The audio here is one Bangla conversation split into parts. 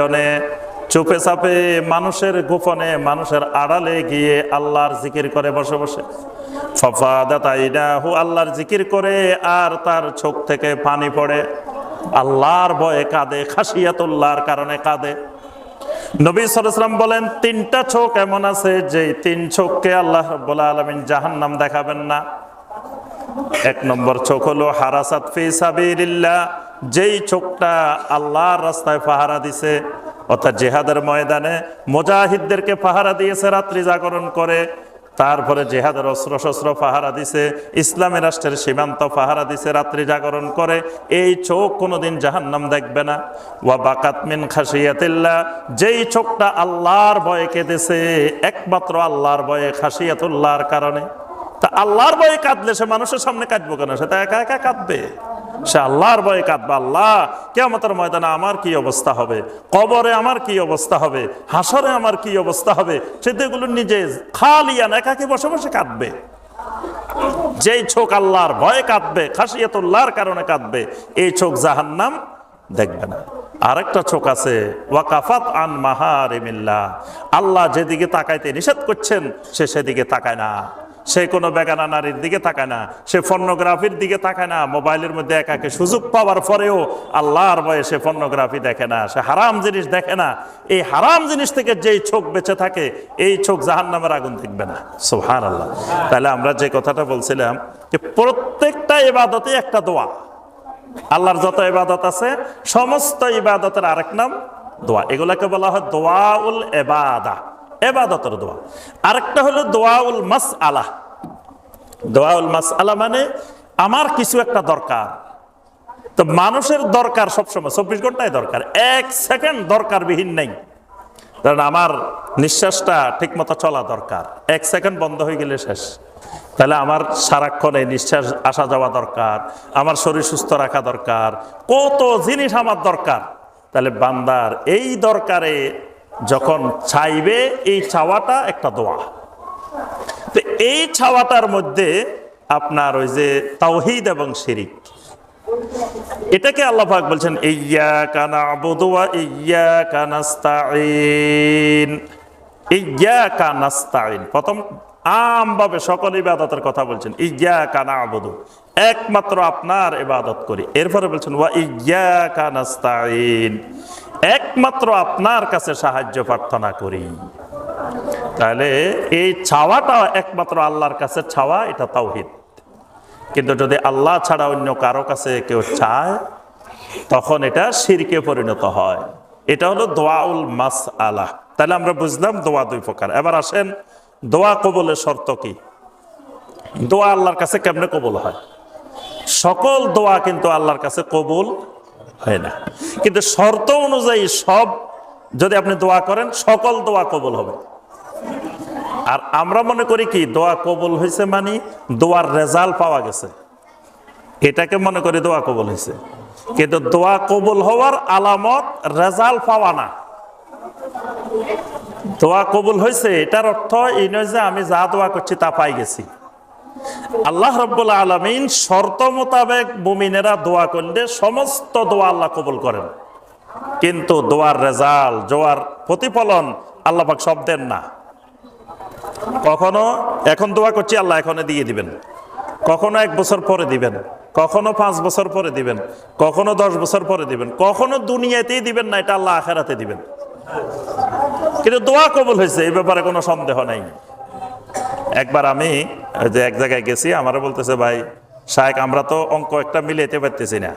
গোপনে চুপে চাপে মানুষের গোপনে, মানুষের আড়ালে গিয়ে আল্লাহর জিকির করে বসে বসে। আল্লাহর জিকির করে আর তার চোখ থেকে পানি পড়ে। আল্লাহর ভয়ে কাঁদে খাসিয়াতুল্লাহর কারণে কাঁদে। নবী সালাম বলেন, তিনটা চোখ এমন আছে যে তিন চোখকে আল্লাহ রব্বুল আলমিন জাহান্নাম দেখাবেন না। এক নম্বর চোখ হলো হারাসাত ফি সাবিলিল্লাহ যেই চোখটা আল্লাহর রাস্তায় পাহারা দিছে, অর্থাৎ জেহাদের ময়দানে মুজাহিদদেরকে পাহারা দিয়েছে, রাত্রি জাগরণ করে, তারপরে জেহাদের অস্ত্র শস্ত্র পাহারা দিছে, ইসলামী রাষ্ট্রের সীমান্ত পাহারা দিছে, রাত্রি জাগরণ করে, এই চোখ কোনোদিন জাহান্নাম দেখবে না। ওয়া বাকাত মিন খাসিয়াতিল্লাহ যেই চোখটা আল্লাহর ভয়ে কেঁদেছে, একমাত্র আল্লাহর ভয়ে খাসিয়াতুল্লাহর কারণে। তা আল্লাহর ভয়ে কাঁদলে সে মানুষের সামনে কাঁদবো কেন? সে তো একা একা কাঁদবে। সে আল্লাহর ভয়ে কাঁদবে, আল্লাহ কেমতের ময়দানে আমার কি অবস্থা হবে? কবরে আমার কি অবস্থা হবে? হাসরে আমার কি অবস্থা হবে? সে তো নিজে খালিয়ান একাকে বসে বসে কাঁদবে। যেই চোখ আল্লাহর ভয়ে কাঁদবে, খাসিয়াতুল্লাহর কারণে কাঁদবে, এই চোখ জাহান্নাম দেখবে না। আরেকটা চোখ আছে, ওয়াকাফাত আন মাহারিমিল্লাহ। আল্লাহ যেদিকে তাকাইতে নিষেধ করছেন, সে সেদিকে তাকায় না। সে কোনো বেগানা নারীর দিকে তাকায় না, সে ফর্নোগ্রাফির দিকে তাকায় না মোবাইলের মধ্যে একাকে সুযোগ পাওয়ার পরেও আল্লাহর ভয়ে সে ফর্নোগ্রাফি দেখে না, সে হারাম জিনিস দেখে না। এই হারাম জিনিস থেকে যেই চোখ বেঁচে থাকে, এই চোখ জাহান নামের আগুন দেখবে না। সোহান আল্লাহ তাহলে আমরা যে কথাটা বলছিলাম যে প্রত্যেকটা এবাদতে একটা দোয়া। আল্লাহর যত ইবাদত আছে, সমস্ত ইবাদতের আরেক নাম দোয়া। এগুলাকে বলা হয় দোয়া উল এবাদা এবাদতের দোয়া। আরেকটা হলো দোয়াউল মাস আলা দোয়াউল মাস আলা মানে আমার কিছু একটা দরকার। তো মানুষের দরকার সবসময়, চব্বিশ ঘন্টায় দরকার। এক সেকেন্ড দরকার বিহীন নেই। কারণ আমার নিঃশ্বাসটা ঠিক মতো চলা দরকার। এক সেকেন্ড বন্ধ হয়ে গেলে শেষ। তাহলে আমার সারাক্ষণ এই নিঃশ্বাস আসা যাওয়া দরকার, আমার শরীর সুস্থ রাখা দরকার, কত জিনিস আমার দরকার। তাহলে বান্দার এই দরকারে যখন চাইবে, এই চাওয়াটা একটা দোয়া। তো এই চাওয়াটার মধ্যে আপনার ওই যে তাওহিদ এবং শিরিক। এটাকে আল্লাহ পাক বলছেন ইয়া কানা বদুয়া ইয়া কানাস্তাইন ইয়া কানাস্তাইন প্রথম আমভাবে সকল ইবাদতের কথা বলছেন ইয়া কানা আবুদু একমাত্র আপনার ইবাদত করি। এরপরে বলছেন, ওয়া ইয়া কানাস্তাইন একমাত্র আপনার কাছে সাহায্য প্রার্থনা করি। তাহলে এই ছাওয়াটা একমাত্র আল্লাহর কাছে ছাওয়া, এটা তাওহিদ। কিন্তু যদি আল্লাহ ছাড়া অন্য কারও কাছে কেউ চায়, তখন এটা শিরকে পরিণত হয়। এটা হলো দোয়াউল মাস আলাহ তাহলে আমরা বুঝলাম দোয়া দুই প্রকার। এবার আসেন, দোয়া কবলের শর্ত কি? দোয়া আল্লাহর কাছে কেমনে কবল হয়? সকল দোয়া কিন্তু আল্লাহর কাছে কবুল হয় না। কিন্তু শর্ত অনুযায়ী সব যদি আপনি দোয়া করেন, সকল দোয়া কবুল হবে। আর আমরা মনে করি কি, দোয়া কবুল হয়েছে মানে দোয়ার রেজাল্ট পাওয়া গেছে। এটাকে মনে করি দোয়া কবুল হয়েছে। কিন্তু দোয়া কবুল হওয়ার আলামত, রেজাল্ট পাওয়া না। দোয়া কবুল হয়েছে, এটার অর্থ এই নয় যে আমি যা দোয়া করছি তা পাই গেছি। আল্লাহ রব্বুল আলমিন শর্ত মোতাবেক মুমিনেরা দোয়া করলে সমস্ত দোয়া আল্লাহ কবুল করেন। কিন্তু দোয়ার রেজাল্ট, জোয়ার প্রতিফলন আল্লাহ পাক সব দেন না। কখনো এখন দোয়া করছি, আল্লাহ এখনও দিয়ে দিবেন। কখনো এক বছর পরে দিবেন। কখনো পাঁচ বছর পরে দিবেন। কখনো দশ বছর পরে দিবেন। কখনো দুনিয়াতেই দিবেন না, এটা আল্লাহ আখেরাতে দিবেন। কিন্তু দোয়া কবুল হয়েছে, এই ব্যাপারে কোনো সন্দেহ নাই। একবার আমি যে এক জায়গায় গেছি, আমারও বলতেছে, ভাই শাহেক আমরা তো অঙ্ক একটা মিলাইতে পারতেছি না।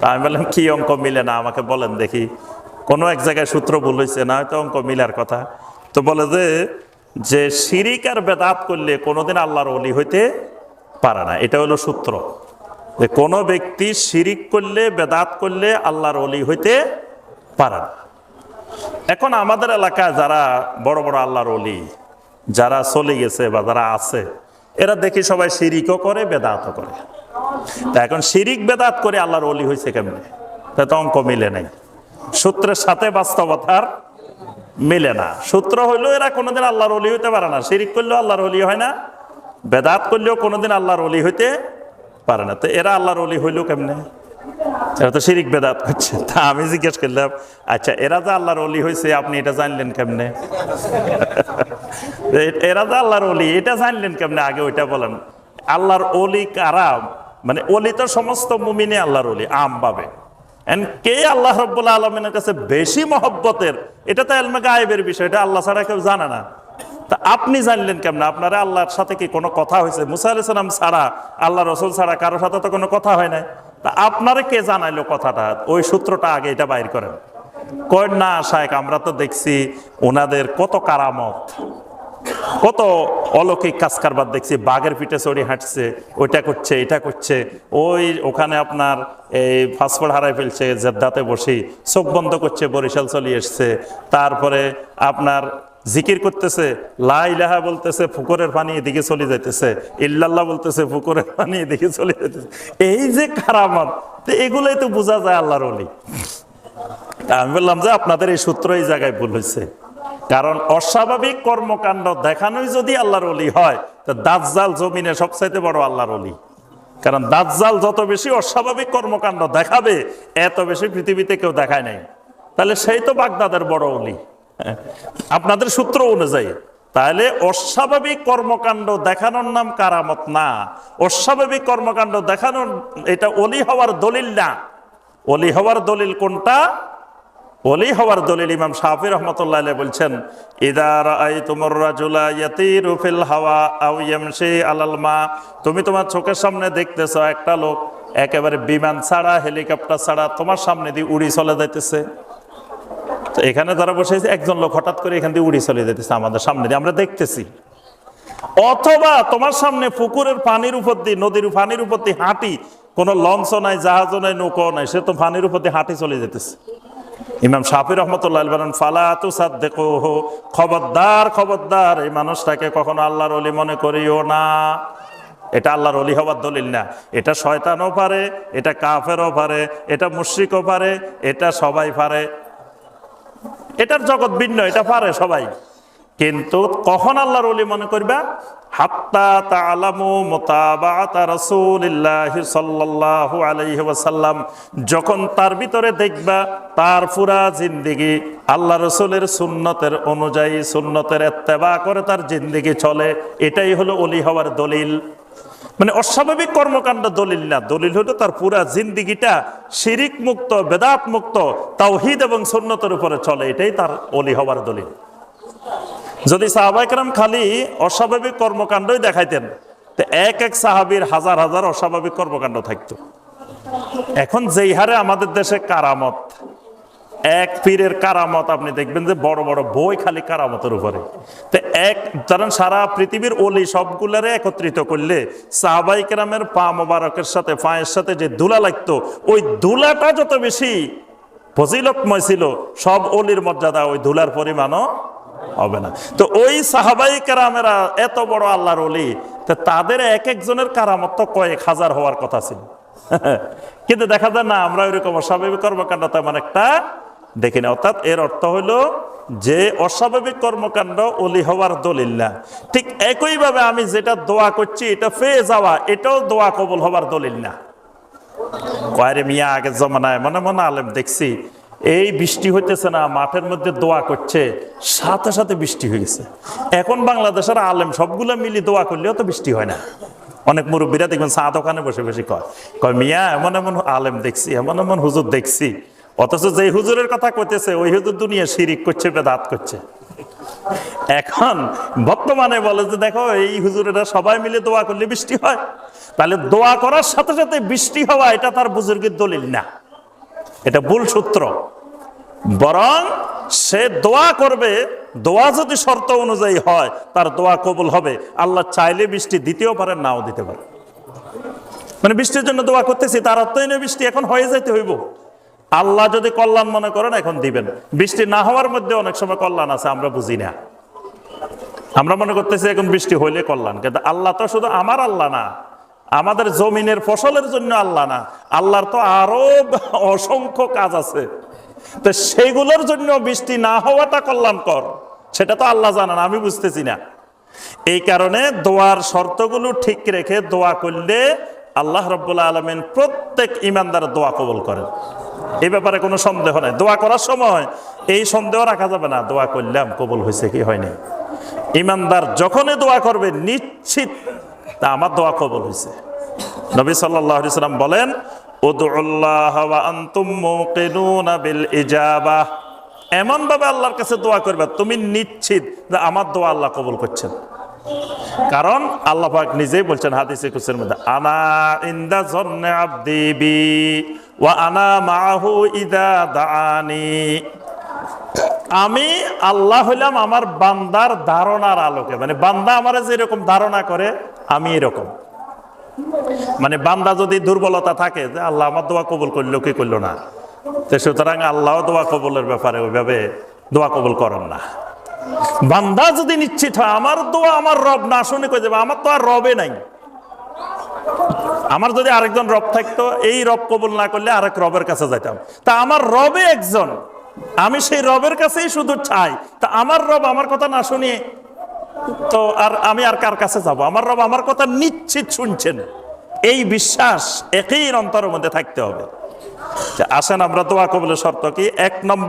তা আমি বললাম, কি অঙ্ক মিলে না? আমাকে বলেন দেখি। কোনো এক জায়গায় সূত্র ভুল হয়েছে না, হয়তো অঙ্ক মিলার কথা। তো বলে যে যে শিরিক আর বেদাত করলে কোনোদিন আল্লাহর অলি হইতে পারে না। এটা হলো সূত্র। যে কোনো ব্যক্তি শিরিক করলে, বেদাত করলে আল্লাহর অলি হইতে পারে না। এখন আমাদের এলাকায় যারা বড় বড় আল্লাহর অলি যারা চলে গেছে বা যারা আছে, এরা দেখি সবাই শিরিকও করে, বেদাতও করে। তা এখন শিরিক, বেদাত করে আল্লাহর অলি হয়েছে কেমনে? তা তো অঙ্ক মিলে নাই। সূত্রের সাথে বাস্তবতার মিলে না। সূত্র হইল এরা কোনোদিন আল্লাহর অলি হইতে পারে না। শিরিক করলেও আল্লাহর অলি হয় না, বেদাত করলেও কোনোদিন আল্লাহর অলি হইতে পারে না। তো এরা আল্লাহর অলি হইল কেমনে? এরা তো শিরিক বেদাত করছে। তা আমি জিজ্ঞেস করলাম আচ্ছা এরা যে আল্লাহর অলি হয়েছে আপনি এটা জানলেন কেমনে? এরা যে আল্লাহর অলি এটা জানলেন কেমনে? আগে ওইটা বলেন। আল্লাহর অলি কারা? মানে অলি তো সমস্ত মুমিনে আল্লাহর অলি আম পাবে। And কে আল্লাহ রব্বুল্লাহ আলমিনের কাছে বেশি মহব্বতের? এটা তো এলমে গায়েবের বিষয়, এটা আল্লাহ ছাড়া কেউ জানে না। তা আপনি জানলেন কেমন? আপনারা আল্লাহর সাথে কি কোনো কথা হয়েছে মুসা আলাইহিস সালাম ছাড়া, আল্লাহ রসুল ছাড়া কারোর সাথে তো কোনো কথা হয় নাই। তা আপনারে কে জানাইলো কথাটা? ওই সূত্রটা আগে এটা বাইর করেন। কয় না শায়েক আমরা তো দেখছি ওনাদের কত কারামত, কত অলৌকিক কাজ কারবার দেখছি। বাঘের পিঠে চড়ি হাঁটছে, ওইটা করছে, এটা করছে। ওই ওখানে আপনার এই পাসপোর্ট হারাই ফেলছে, জেদ্দাতে বসি, চোখ বন্ধ করছে, বরিশাল চলে এসছে। তারপরে আপনার জিকির করতেছে, লা ইলাহা বলতেছে, ফুকরের পানি এদিকে চলে যাইতেছে, ইল্লাল্লাহ বলতেছে, ফুকরের পানি এদিকে চলে যাইতেছে। এই যে কারামত এগুলোই তো বোঝা যায় আল্লাহর অলি আমি বললাম যে আপনাদের এই সূত্র এই জায়গায় ভুল হয়েছে। কারণ অস্বাভাবিক কর্মকাণ্ড দেখানোই যদি আল্লাহর অলি হয়, তো দাজ্জাল জমিনে সবচাইতে বড় আল্লাহর অলি কারণ দাজ্জাল যত বেশি অস্বাভাবিক কর্মকাণ্ড দেখাবে, এত বেশি পৃথিবীতে কেউ দেখায় নাই। তাহলে সেই তো বাগদাদের বড় অলি আপনাদের সূত্র অনুযায়ী, তাহলে অস্বাভাবিক কর্মকাণ্ড দেখানোর নাম কারামত না। অস্বাভাবিক কর্মকাণ্ড দেখানোর, এটা অলি হওয়ার দলিল না। অলি হওয়ার দলিল কোনটা? অলি হওয়ার দলিল ইমাম শাহি রহমতুল্লাহ বলছেন ইদার আই তোমার রাজুলা ইয়াতিরু ফিল হাওয়া আও ইয়ামশি আলাল মা। তুমি তোমার চোখের সামনে দেখতেছ একটা লোক, একেবারে বিমান ছাড়া, হেলিকপ্টার ছাড়া তোমার সামনে দিয়ে উড়ি চলে যাইতেছে। তো এখানে যারা বসে আছে, একজন লোক হঠাৎ করে এখান দিয়ে উড়ি চলে যেতেছে আমাদের সামনে দিয়ে। আমরা দেখতেছি। অথবা তোমার সামনে পুকুরের পানির উপর দিয়ে, নদীর পানির উপর দিয়ে হাঁটি, কোনো লঞ্চও নাই, জাহাজও নাই, নৌকাও নাই, সে তো পানির উপর দিয়ে হাঁটি চলে যেতেছে। ইমাম শাফি রহমতুল্লাহ বলেন, ফালা তুসাদ দেখো খবরদার খবরদার, এই মানুষটাকে কখনো আল্লাহর অলি মনে করিও না। এটা আল্লাহর অলি হওয়ার দলিল না। এটা শয়তানও পারে, এটা কাফেরও পারে, এটা মুশ্রিকও পারে, এটা সবাই পারে। এটার জগৎ ভিন্ন, এটা পারে সবাই। কিন্তু কখন আল্লাহর ওলি মনে করবা? হাত্তা তালামু মোতাবাত রাসূলিল্লাহ সাল্লাল্লাহু আলাইহি ওয়াসাল্লাম। যখন তার ভিতরে দেখবা, তার পুরা জিন্দেগি আল্লাহ রসুলের সুন্নতের অনুযায়ী, সুন্নতের এত্তেবা করে তার জিন্দেগি চলে। এটাই হলো অলি হওয়ার দলিল। মানে অস্বাভাবিক কর্মকাণ্ড দলিল না। দলিল হলো তার পুরা জিন্দিগিটা শিরিক মুক্ত, বেদাত মুক্ত, তাওহিদ এবং সুন্নতের উপরে চলে। এটাই তার অলি হওয়ার দলিল। যদি সাহাবাইকরাম খালি অস্বাভাবিক কর্মকাণ্ডই দেখাইতেন, তো এক এক সাহাবির হাজার হাজার অস্বাভাবিক কর্মকাণ্ড থাকতো। এখন যেই হারে আমাদের দেশে কারামত এক পীরের কারামত আপনি দেখবেন যে বড় বড় বই খালি কারামতের উপরে। তো এক কারণ সারা পৃথিবীর অলি সবগুলারে একত্রিত করলে সাহাবাই কেরামের পা মোবারকের সাথে, পায়ের সাথে যে ধুলা লাগতো, ওই ধুলাটা যত বেশি ফজিলতময় ছিল, সব অলির মর্যাদা ওই ধুলার পরিমাণও হবে না। তো ওই সাহাবাই কেরামেরা এত বড় আল্লাহর অলি, তো তাদের এক একজনের কারামত তো কয়েক হাজার হওয়ার কথা ছিল। কিন্তু দেখা যায় না, আমরা ওইরকম অস্বাভাবিক কর্মকাণ্ড তেমন একটা দেখি না অর্থাৎ এর অর্থ হলো যে অস্বাভাবিক কর্মকাণ্ড অলি হওয়ার দলিল না। ঠিক একইভাবে আমি যেটা দোয়া করছি, এটা পেয়ে যাওয়া, এটাও দোয়া কবল হওয়ার দলিল না। কয়রে মিয়া, আগের জমানায় মনে মনে আলেম দেখছি, এই বৃষ্টি হইতেছে না, মাঠের মধ্যে দোয়া করছে, সাথে সাথে বৃষ্টি হয়ে গেছে। এখন বাংলাদেশের আলেম সবগুলো মিলি দোয়া করলেও তো বৃষ্টি হয় না। অনেক মুরব্বীরা দেখবেন চা দোকানে বসে বসে কয় কয় মিয়া, এমন এমন আলেম দেখছি, এমন এমন হুজুর দেখছি অথচ যে হুজুরের কথা কইতেছে, ওই হুজুর দুনিয়া শিরিক করছে, বেদাত করছে। এখন বর্তমানে বলে যে, দেখো, এই হুজুরেরা সবাই মিলে দোয়া করলে বৃষ্টি হয়। তাহলে দোয়া করার সাথে সাথে বৃষ্টি হওয়া, এটা তার বুজুর্গের দলিল না। এটা ভুল সূত্র। বরং সে দোয়া করবে, দোয়া যদি শর্ত অনুযায়ী হয়, তার দোয়া কবুল হবে। আল্লাহ চাইলে বৃষ্টি দিতেও পারে, নাও দিতে পারে। মানে বৃষ্টির জন্য দোয়া করতেছি, তার অর্থই নয় বৃষ্টি, এখন হয়ে যাইতে হইব। আল্লাহ যদি কল্যাণ মনে করেন, এখন দিবেন। বৃষ্টি না হওয়ার মধ্যে অনেক সময় কল্যাণ আছে, আমরা বুঝি না। আমরা মনে করতেছি এখন বৃষ্টি হইলে কল্যাণ, কিন্তু আল্লাহ তো শুধু আমার আল্লাহ না, আমাদের জমিনের ফসলের জন্য আল্লাহ না, আল্লাহর তো আরও অসংখ্য কাজ আছে। তো সেগুলোর জন্য বৃষ্টি না হওয়াটা কল্যাণকর, সেটা তো আল্লাহ জানান, আমি বুঝতেছি না। এই কারণে দোয়ার শর্তগুলো ঠিক রেখে দোয়া করলে আল্লাহ রব্বুল্লা আলমিন প্রত্যেক ইমানদার দোয়া কবল করেন। এই ব্যাপারে কোনো সন্দেহ নাই। দোয়া করার সময় এই সন্দেহ রাখা যাবে না। দোয়া করলাম, কবুল হয়েছে কি হয়নি? ইমানদার যখনই দোয়া করবে, নিশ্চিত তা আমার দোয়া কবুল হয়েছে। নবী আলাইহি সাল্লাম বলেন এমন ভাবে আল্লাহর কাছে দোয়া করবে, তুমি নিশ্চিত যে আমার দোয়া আল্লাহ কবুল করছেন। কারণ আল্লাহ পাক নিজেই বলছেন হাদিসে কুসের মধ্যে, আনা ইন্দা জন্নে আব্দি বি, ওয়া আনা মাহু ইদা দাআনি। আমি আল্লাহ হইলাম আমার বান্দার ধারণার আলোকে মানে বান্দা আমার যেরকম ধারণা করে, আমি এরকম। মানে বান্দা যদি দুর্বলতা থাকে, যে আল্লাহ আমার দোয়া কবুল করল, কি করল না? তো সুতরাং আল্লাহ দোয়া কবুলের ব্যাপারে ওইভাবে দোয়া কবুল করেন না। বান্দা যদি নিশ্চিত হয়, আমার দোয়া, আমার রব না শুনে কই যাবে? আমার তো আর রবে নাই। আমার যদি আরেকজন রব থাকতো, এই রব কবুল না করলে আরেক রবের কাছে যাইতাম। তা আমার রবে একজন। আমি সেই রবের কাছেই শুধু চাই। তা আমার রব আমার কথা না শুনিয়ে তো আর আমি আর কার কাছে যাব? আমার রব আমার কথা নিশ্চিত শুনছেন। এই বিশ্বাস একই অন্তরের মধ্যে থাকতে হবে। আসেন আমরা দোয়া কবুলের শর্ত কি? এক নম্বর